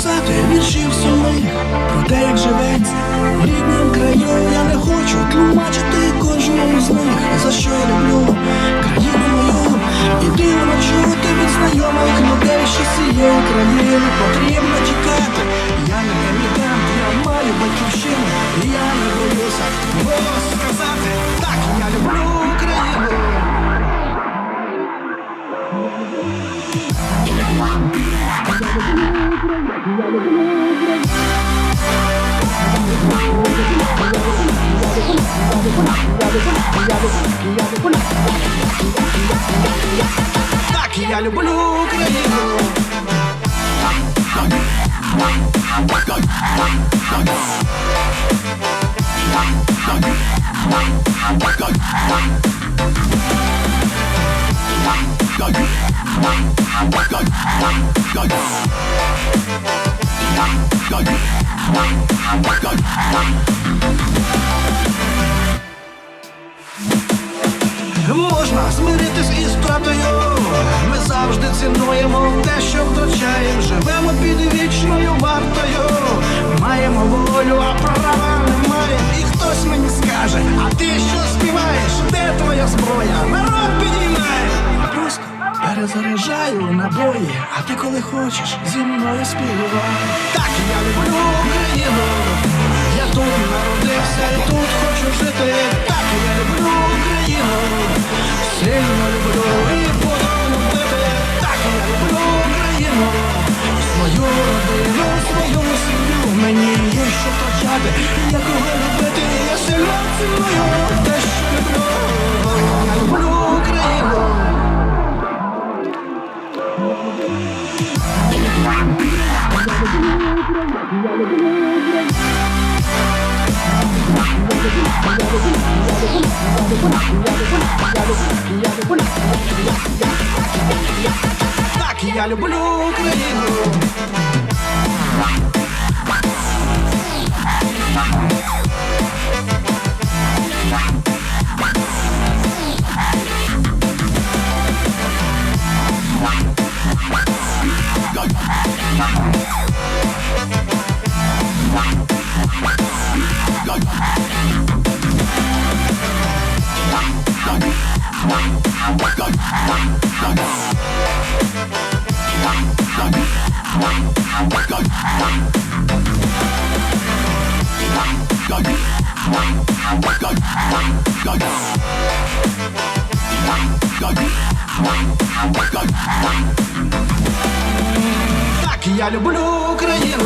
something is you Так, я люблю Україну. Можна змиритись із втратою. Ми завжди цінуємо те, що втрачаємо. Живемо під вічною перезаряджаю набої, а ти коли хочеш зі мною співай. Так я люблю Україну. Я тут народився і тут хочу жити. Так я люблю Україну. Сильно люблю і буду любити. Так я люблю Україну. Свою родину, свою сім'ю. Мені є що втрачати, я кого любити. Я сильно ціную Так я люблю Україну. Так я люблю Україну.